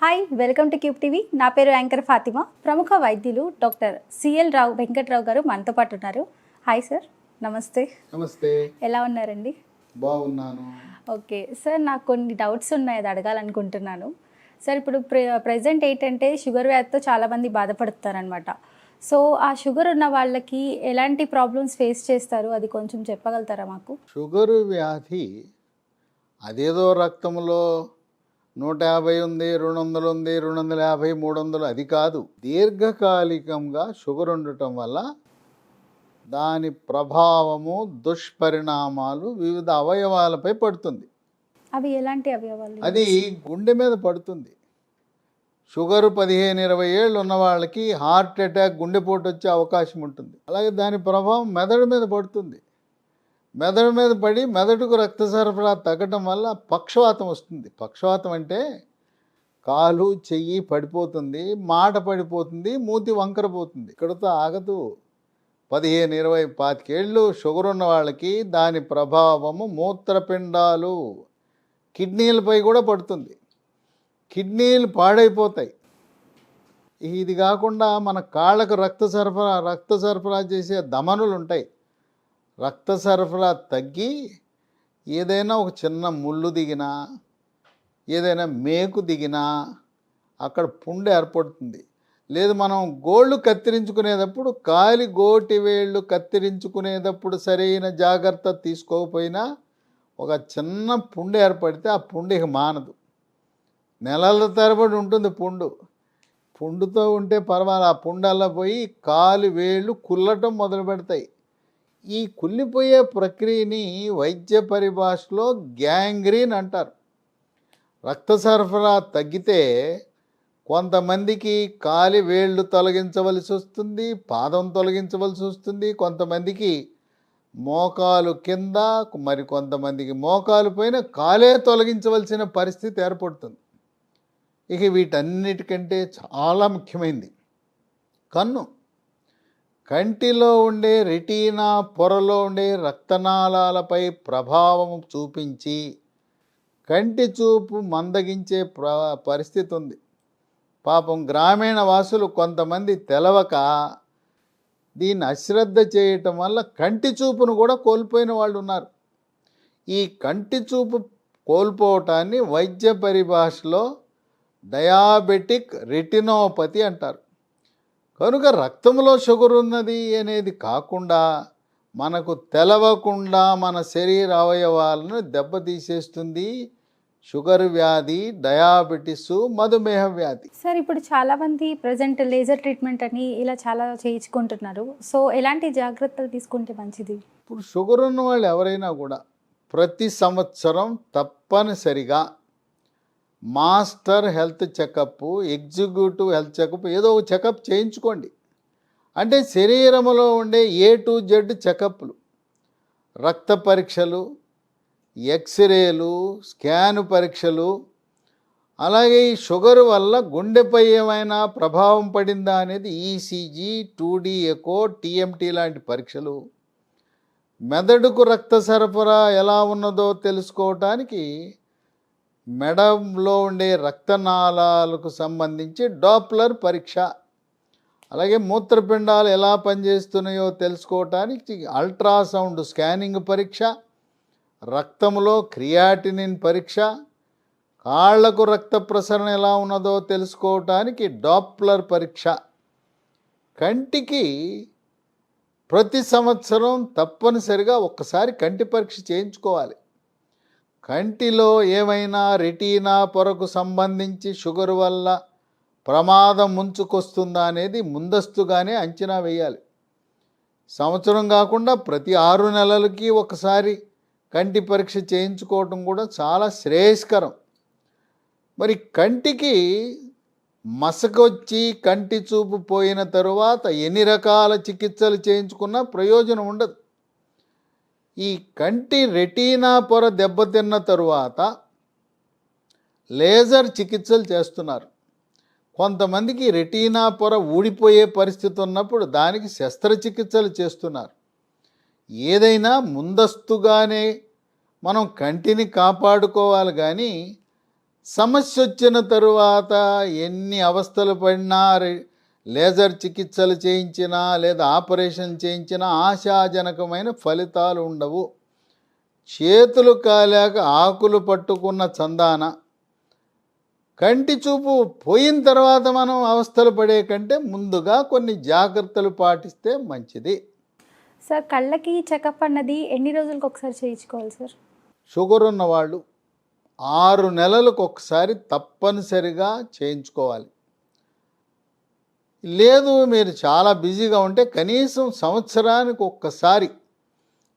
Hi welcome to Cube TV నా పేరు anchor Fatima. ప్రముఖ వైద్యులు డాక్టర్ సిఎల్ రావు వెంకట్రావు గారు మనతో పాటు ఉన్నారు. హాయ్ సార్ నమస్తే. నమస్తే. ఎలా ఉన్నారండి? బాగున్నాను. ఓకే సార్ నాకు కొన్ని డౌట్స్ ఉన్నాయి అది అడగాలనుకుంటున్నాను. సార్ ఇప్పుడు ప్రె ప్రజెంట్ ఏంటంటే షుగర్ వ్యాధితో చాలామంది బాధపడుతారనమాట సో ఆ షుగర్ ఉన్న వాళ్ళకి ఎలాంటి ప్రాబ్లమ్స్ ఫేస్ చేస్తారు? అది కొంచెం చెప్పగలుగుతారా మాకు? షుగరు వ్యాధి అదేదో రక్తంలో నూట యాభై ఉంది రెండు వందలు ఉంది రెండు వందల యాభై మూడు వందలు. అది కాదు. దీర్ఘకాలికంగా షుగర్ ఉండటం వల్ల దాని ప్రభావము దుష్పరిణామాలు వివిధ అవయవాలపై పడుతుంది. అవి ఎలాంటి అవయవాలు? అది గుండె మీద పడుతుంది. షుగర్ పదిహేను ఇరవై ఏళ్ళు ఉన్న వాళ్ళకి హార్ట్ అటాక్ గుండెపోటు వచ్చే అవకాశం ఉంటుంది. అలాగే దాని ప్రభావం మెదడు మీద పడుతుంది. మెదడు మీద పడి మెదడుకు రక్త సరఫరా తగ్గటం వల్ల పక్షవాతం వస్తుంది. పక్షవాతం అంటే కాలు చెయ్యి పడిపోతుంది మాట పడిపోతుంది మూతి వంకర పోతుంది. ఇక్కడతో ఆగదు. పదిహేను ఇరవై పాతికేళ్ళు షుగర్ ఉన్న వాళ్ళకి దాని ప్రభావము మూత్రపిండాలు కిడ్నీలపై కూడా పడుతుంది. కిడ్నీలు పాడైపోతాయి. ఇది కాకుండా మన కాళ్ళకు రక్త సరఫరా రక్త సరఫరా చేసే దమనులు ఉంటాయి. రక్త సరఫరా తగ్గి ఏదైనా ఒక చిన్న ముళ్ళు దిగినా ఏదైనా మేకు దిగినా అక్కడ పుండు ఏర్పడుతుంది. లేదు మనం గోళ్ళు కత్తిరించుకునేటప్పుడు కాలి గోటి వేళ్ళు కత్తిరించుకునేటప్పుడు సరైన జాగ్రత్త తీసుకోకపోయినా ఒక చిన్న పుండు ఏర్పడితే ఆ పుండు ఇక మానదు. నెలల తరబడి ఉంటుంది పుండు. పుండుతో ఉంటే పర్వాలేదు. ఆ పుండల్లో పోయి కాలు వేళ్ళు కుల్లటం మొదలు పెడతాయి ఈ కుళ్ళిపోయే ప్రక్రియని వైద్య పరిభాషలో గ్యాంగ్రీన్ అంటారు. రక్త సరఫరా తగ్గితే కొంతమందికి కాలి వేళ్ళు తొలగించవలసి వస్తుంది పాదం తొలగించవలసి వస్తుంది కొంతమందికి మోకాలు కింద మరి కొంతమందికి మోకాలు పైన కాలే తొలగించవలసిన పరిస్థితి ఏర్పడుతుంది. ఇక వీటన్నిటికంటే చాలా ముఖ్యమైనది కన్ను. కంటిలో ఉండే రెటీనా పొరలో ఉండే రక్తనాళాలపై ప్రభావం చూపించి కంటి చూపు మందగించే ప్ర పరిస్థితి ఉంది. పాపం గ్రామీణ వాసులు కొంతమంది తెలవక దీన్ని అశ్రద్ధ చేయటం వల్ల కంటి చూపును కూడా కోల్పోయిన వాళ్ళు ఉన్నారు. ఈ కంటి చూపు కోల్పోవటాన్ని వైద్య పరిభాషలో డయాబెటిక్ రెటినోపతి అంటారు. కనుక రక్తంలో షుగర్ ఉన్నది అనేది కాకుండా మనకు తెలవకుండా మన శరీర అవయవాలను దెబ్బతీసేస్తుంది షుగర్ వ్యాధి డయాబెటిస్ మధుమేహ వ్యాధి. సార్ ఇప్పుడు చాలా మంది ప్రజెంట్ లేజర్ ట్రీట్మెంట్ అని ఇలా చాలా చేయించుకుంటున్నారు. సో ఎలాంటి జాగ్రత్తలు తీసుకుంటే మంచిది? ఇప్పుడు షుగర్ ఉన్న వాళ్ళు ఎవరైనా కూడా ప్రతి సంవత్సరం తప్పనిసరిగా master health checkup executive health checkup ఏదో ఒక చెకప్ చేయించుకోండి. అంటే శరీరంలో ఉండే ఏ టు జెడ్ చెకప్లు రక్త పరీక్షలు ఎక్స్రేలు స్కాన్ పరీక్షలు అలాగే ఈ షుగర్ వల్ల గుండెపై ఏమైనా ప్రభావం పడిందా అనేది ఈసీజీ టూడీ ఎకో టీఎంటీ లాంటి పరీక్షలు మెదడుకు రక్త సరఫరా ఎలా ఉన్నదో తెలుసుకోవటానికి మెడంలో ఉండే రక్తనాళాలకు సంబంధించి డాప్లర్ పరీక్ష. అలాగే మూత్రపిండాలు ఎలా పనిచేస్తున్నాయో తెలుసుకోవటానికి అల్ట్రాసౌండ్ స్కానింగ్ పరీక్ష రక్తంలో క్రియాటినిన్ పరీక్ష కాళ్ళకు రక్త ప్రసరణ ఎలా ఉన్నదో తెలుసుకోవటానికి డాప్లర్ పరీక్ష. కంటికి ప్రతి సంవత్సరం తప్పనిసరిగా ఒక్కసారి కంటి పరీక్ష చేయించుకోవాలి. కంటిలో ఏమైనా రెటీనా పొరకు సంబంధించి షుగర్ వల్ల ప్రమాదం ముంచుకొస్తుందా అనేది ముందస్తుగానే అంచనా వేయాలి. సంవత్సరం కాకుండా ప్రతి ఆరు నెలలకి ఒకసారి కంటి పరీక్ష చేయించుకోవటం కూడా చాలా శ్రేయస్కరం. మరి కంటికి మసకొచ్చి కంటి చూపు పోయిన తరువాత ఎన్ని రకాల చికిత్సలు చేయించుకున్నా ప్రయోజనం ఉండదు. ఈ కంటి రెటీనా పొర దెబ్బతిన్న తరువాత లేజర్ చికిత్సలు చేస్తున్నారు. కొంతమందికి రెటీనా పొర ఊడిపోయే పరిస్థితి ఉన్నప్పుడు దానికి శస్త్రచికిత్సలు చేస్తున్నారు. ఏదైనా ముందస్తుగానే మనం కంటిని కాపాడుకోవాలి కానీ సమస్య వచ్చిన తరువాత ఎన్ని అవస్థలు పడినా లేజర్ చికిత్సలు చేయించినా లేదా ఆపరేషన్ చేయించినా ఆశాజనకమైన ఫలితాలు ఉండవు. చేతులు కాలేక ఆకులు పట్టుకున్న చందాన. కంటి చూపు పోయిన తర్వాత మనం అవస్థలు పడే కంటే ముందుగా కొన్ని జాగ్రత్తలు పాటిస్తే మంచిది. సార్ కళ్ళకి చెకప్ అన్నది ఎన్ని రోజులకు ఒకసారి చేయించుకోవాలి సార్? షుగర్ ఉన్నవాళ్ళు ఆరు నెలలకు ఒకసారి తప్పనిసరిగా చేయించుకోవాలి. లేదు మీరు చాలా బిజీగా ఉంటే కనీసం సంవత్సరానికి ఒక్కసారి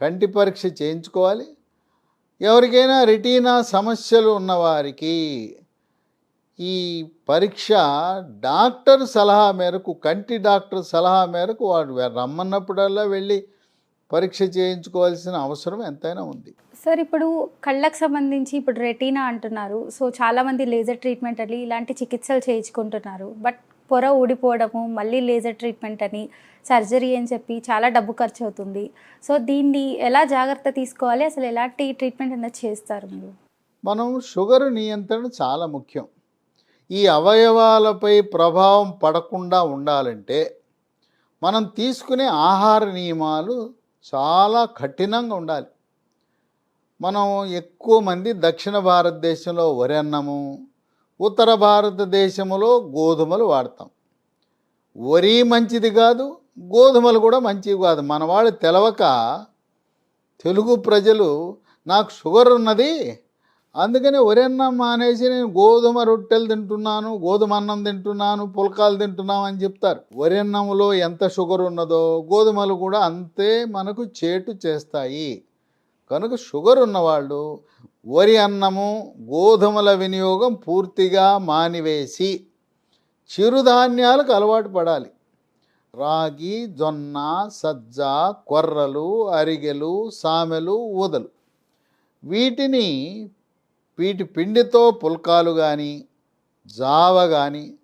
కంటి పరీక్ష చేయించుకోవాలి. ఎవరికైనా రెటీనా సమస్యలు ఉన్నవారికి ఈ పరీక్ష డాక్టర్ సలహా మేరకు కంటి డాక్టర్ సలహా మేరకు వాడు రమ్మన్నప్పుడల్లా వెళ్ళి పరీక్ష చేయించుకోవాల్సిన అవసరం ఎంతైనా ఉంది. సార్ ఇప్పుడు కళ్ళకు సంబంధించి ఇప్పుడు రెటీనా అంటున్నారు. సో చాలామంది లేజర్ ట్రీట్మెంట్ అని ఇలాంటి చికిత్సలు చేయించుకుంటున్నారు. బట్ పొర ఊడిపోవడము మళ్ళీ లేజర్ ట్రీట్మెంట్ అని సర్జరీ అని చెప్పి చాలా డబ్బు ఖర్చు అవుతుంది. సో దీన్ని ఎలా జాగ్రత్త తీసుకోవాలి? అసలు ఎలాంటి ట్రీట్మెంట్ అన్నది చేస్తారు మీరు? మనం షుగర్ నియంత్రణ చాలా ముఖ్యం. ఈ అవయవాలపై ప్రభావం పడకుండా ఉండాలంటే మనం తీసుకునే ఆహార నియమాలు చాలా కఠినంగా ఉండాలి. మనం ఎక్కువ మంది దక్షిణ భారతదేశంలో వరి అన్నము ఉత్తర భారతదేశంలో గోధుమలు వాడతాం. వరి మంచిది కాదు గోధుమలు కూడా మంచివి కాదు. మన వాళ్ళు తెలవక తెలుగు ప్రజలు నాకు షుగర్ ఉన్నది అందుకని అన్నం మానేసి నేను గోధుమ రొట్టెలు తింటున్నాను గోధుమ అన్నం తింటున్నాను పుల్కాలు తింటున్నాను అని చెప్తారు. వరెన్నంలో ఎంత షుగర్ ఉన్నదో గోధుమలు కూడా అంతే మనకు చేటు చేస్తాయి. కనుక షుగర్ ఉన్నవాళ్ళు వరి అన్నము గోధుమల వినియోగం పూర్తిగా మానివేసి చిరుధాన్యాలకు అలవాటు పడాలి. రాగి జొన్న సజ్జ కొర్రలు అరిగెలు సామెలు ఊదలు. వీటిని వీటి పిండితో పుల్కాలు కానీ జావ కానీ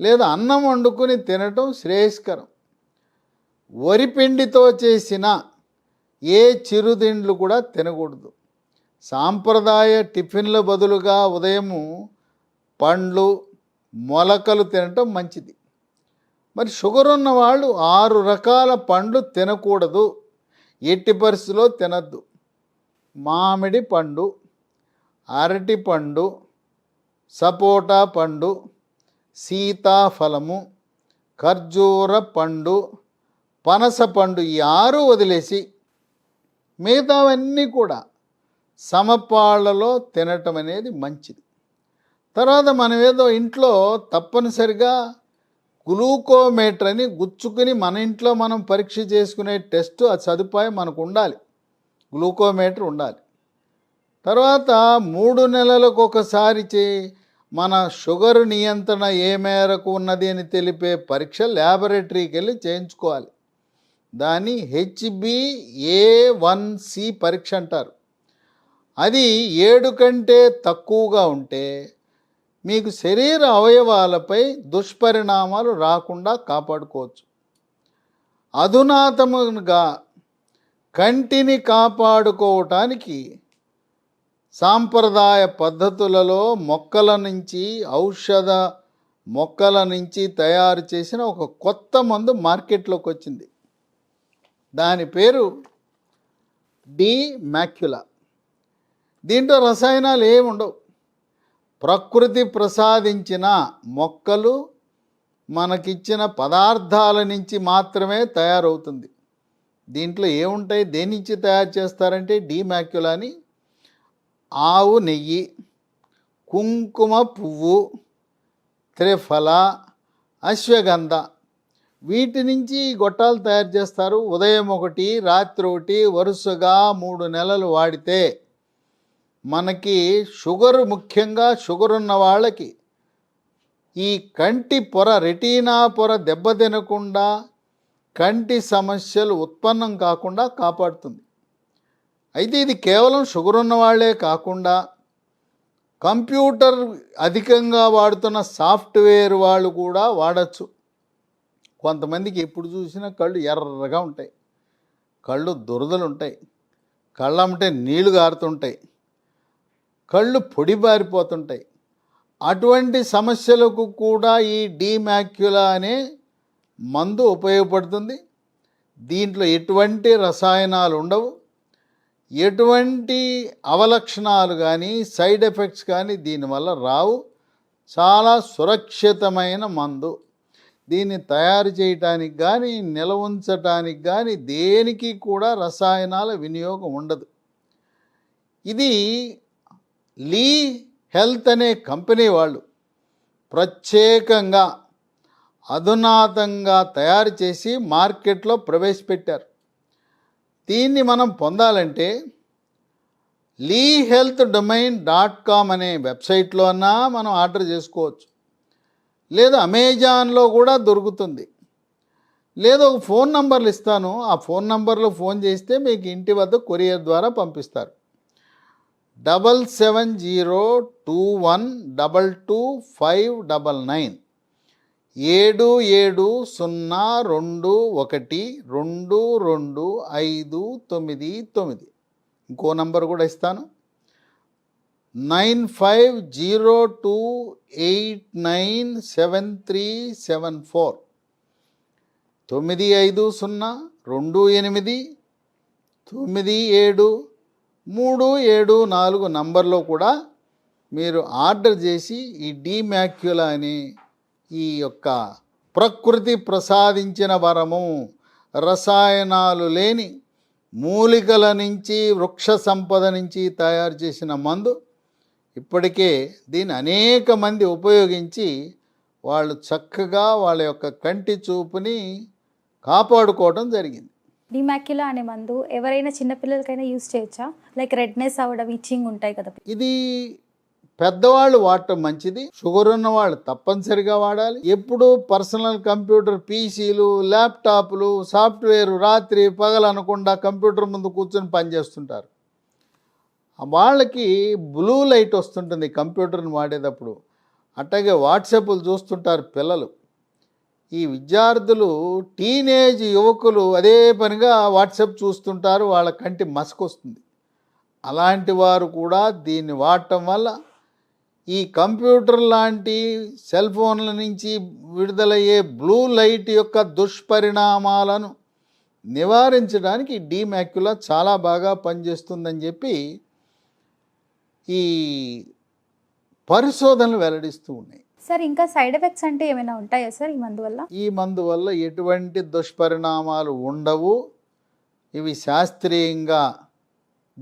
లేదా అన్నం వండుకుని తినటం శ్రేయస్కరం. వరి పిండితో చేసిన ఏ చిరుతిండ్లు కూడా తినకూడదు. సాంప్రదాయ టిఫిన్ల బదులుగా ఉదయము పండ్లు మొలకలు తినటం మంచిది. మరి షుగర్ ఉన్న వాళ్ళు ఆరు రకాల పండ్లు తినకూడదు. ఎట్టి పరిస్థితిలో తినద్దు. మామిడి పండు అరటి పండు సపోటా పండు సీతాఫలము ఖర్జూర పండు పనస పండు ఈ ఆరు వదిలేసి మిగతావన్నీ కూడా సమపాళ్ళలో తినటం అనేది మంచిది. తర్వాత మనం ఏదో ఇంట్లో తప్పనిసరిగా గ్లూకోమీటర్ అని గుచ్చుకుని మన ఇంట్లో మనం పరీక్ష చేసుకునే టెస్ట్ ఆ సదుపాయం మనకు ఉండాలి. గ్లూకోమీటర్ ఉండాలి. తర్వాత మూడు నెలలకు ఒకసారి చే మన షుగర్ నియంత్రణ ఏ మేరకు ఉన్నది అని తెలిపే పరీక్ష ల్యాబొరేటరీకి వెళ్ళి చేయించుకోవాలి. దాన్ని హెచ్బిఏ వన్ సి పరీక్ష అంటారు. అది ఏడు కంటే తక్కువగా ఉంటే మీకు శరీర అవయవాలపై దుష్పరిణామాలు రాకుండా కాపాడుకోవచ్చు. అధునాతముగా కంటిని కాపాడుకోవటానికి సాంప్రదాయ పద్ధతులలో మొక్కల నుంచి ఔషధ మొక్కల నుంచి తయారు చేసిన ఒక కొత్త మందు మార్కెట్లోకి వచ్చింది. దాని పేరు డి మ్యాక్యులా. దీంట్లో రసాయనాలు ఏమి ఉండవు. ప్రకృతి ప్రసాదించిన మొక్కలు మనకిచ్చిన పదార్థాల నుంచి మాత్రమే తయారవుతుంది. దీంట్లో ఏముంటాయి? దేని నుంచి తయారు చేస్తారంటే డీమాక్యులాని ఆవు నెయ్యి కుంకుమ పువ్వు త్రిఫల అశ్వగంధ. వీటి నుంచి గొట్టాలు తయారు చేస్తారు. ఉదయం ఒకటి రాత్రి ఒకటి వరుసగా మూడు నెలలు వాడితే మనకి షుగర్ ముఖ్యంగా షుగర్ ఉన్న వాళ్ళకి ఈ కంటి పొర రెటీనా పొర దెబ్బతినకుండా కంటి సమస్యలు ఉత్పన్నం కాకుండా కాపాడుతుంది. అయితే ఇది కేవలం షుగర్ ఉన్న వాళ్ళే కాకుండా కంప్యూటర్ అధికంగా వాడుతున్న సాఫ్ట్వేర్ వాళ్ళు కూడా వాడచ్చు. కొంతమందికి ఎప్పుడు చూసినా కళ్ళు ఎర్రగా ఉంటాయి. కళ్ళు దురదలు ఉంటాయి. కళ్ళంటే నీళ్ళు గారుతుంటాయి. కళ్ళు పొడిబారిపోతుంటాయి. అటువంటి సమస్యలకు కూడా ఈ డీమాక్యులా అనే మందు ఉపయోగపడుతుంది. దీంట్లో ఎటువంటి రసాయనాలు ఉండవు. ఎటువంటి అవలక్షణాలు కానీ సైడ్ ఎఫెక్ట్స్ కానీ దీనివల్ల రావు. చాలా సురక్షితమైన మందు. దీన్ని తయారు చేయటానికి కానీ నిల్వ ఉంచటానికి కానీ దేనికి కూడా రసాయనాల వినియోగం ఉండదు. ఇది లీ హెల్త్ అనే కంపెనీ వాళ్ళు ప్రత్యేకంగా అధునాతంగా తయారు చేసి మార్కెట్లో ప్రవేశపెట్టారు. దీన్ని మనం పొందాలంటే Lee health domain dot com అనే వెబ్సైట్లో అన్నా మనం ఆర్డర్ చేసుకోవచ్చు. లేదా అమెజాన్లో కూడా దొరుకుతుంది. లేదా ఒక ఫోన్ నంబర్లు ఇస్తాను. ఆ ఫోన్ నంబర్లో ఫోన్ చేస్తే మీకు ఇంటి వద్ద కొరియర్ ద్వారా పంపిస్తారు. Double seven zero two one double two five double nine. ఏడు ఏడు సున్నా రెండు ఒకటి రెండు రెండు ఐదు తొమ్మిది తొమ్మిది. ఇంకో నంబర్ కూడా ఇస్తాను. Nine five zero two eight nine seven three seven four. తొమ్మిది ఐదు సున్నా రెండు ఎనిమిది తొమ్మిది ఏడు మూడు ఏడు నాలుగు నంబర్లో కూడా మీరు ఆర్డర్ చేసి ఈ డీమ్యాక్యులా అని ఈ యొక్క ప్రకృతి ప్రసాదించిన వరము రసాయనాలు లేని మూలికల నుంచి వృక్ష సంపద నుంచి తయారు చేసిన మందు ఇప్పటికే దీన్ని అనేక మంది ఉపయోగించి వాళ్ళు చక్కగా వాళ్ళ యొక్క కంటి చూపుని కాపాడుకోవడం జరిగింది. డిమాక్యులా అనే మందు ఎవరైనా చిన్నపిల్లలకైనా యూజ్ చేయొచ్చా? లైక్ రెడ్నెస్ అవడం ఇచ్చింగ్ ఉంటాయి కదా. ఇది పెద్దవాళ్ళు వాడటం మంచిది. షుగర్ ఉన్న వాళ్ళు తప్పనిసరిగా వాడాలి. ఎప్పుడు పర్సనల్ కంప్యూటర్ పీసీలు ల్యాప్టాప్లు సాఫ్ట్వేర్ రాత్రి పగలు అనకుండా కంప్యూటర్ ముందు కూర్చొని పనిచేస్తుంటారు వాళ్ళకి బ్లూ లైట్ వస్తుంటుంది కంప్యూటర్ని వాడేటప్పుడు. అట్లాగే వాట్సాప్లు చూస్తుంటారు పిల్లలు. ఈ విద్యార్థులు టీనేజ్ యువకులు అదే పనిగా వాట్సాప్ చూస్తుంటారు. వాళ్ళ కంటి మసకొస్తుంది. అలాంటి వారు కూడా దీన్ని వాడటం వల్ల ఈ కంప్యూటర్ లాంటి సెల్ ఫోన్ల నుంచి విడుదలయ్యే బ్లూ లైట్ యొక్క దుష్పరిణామాలను నివారించడానికి డీమాక్యులా చాలా బాగా పనిచేస్తుందని చెప్పి ఈ పరిశోధనలు వెల్లడిస్తూ ఉన్నాయి. సార్ ఇంకా సైడ్ ఎఫెక్ట్స్ అంటే ఏమైనా ఉంటాయా సార్ ఈ మందు వల్ల? ఈ మందు వల్ల ఎటువంటి దుష్పరిణామాలు ఉండవు. ఇవి శాస్త్రీయంగా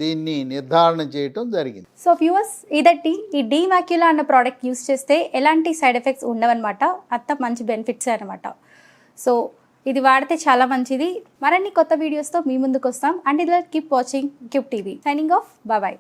దీన్ని నిర్ధారణ చేయటం జరిగింది. సో వ్యూవర్స్ ఇదట్టి ఈ డిమాక్యులా అన్న ప్రోడక్ట్ యూస్ చేస్తే ఎలాంటి సైడ్ ఎఫెక్ట్స్ ఉండవన్నమాట. అంత మంచి బెనిఫిట్స్ అనమాట సో ఇది వాడితే చాలా మంచిది. మరిన్ని కొత్త వీడియోస్తో మీ ముందుకు వస్తాం అండ్ ఇలా keep watching cube TV signing off బాబాయ్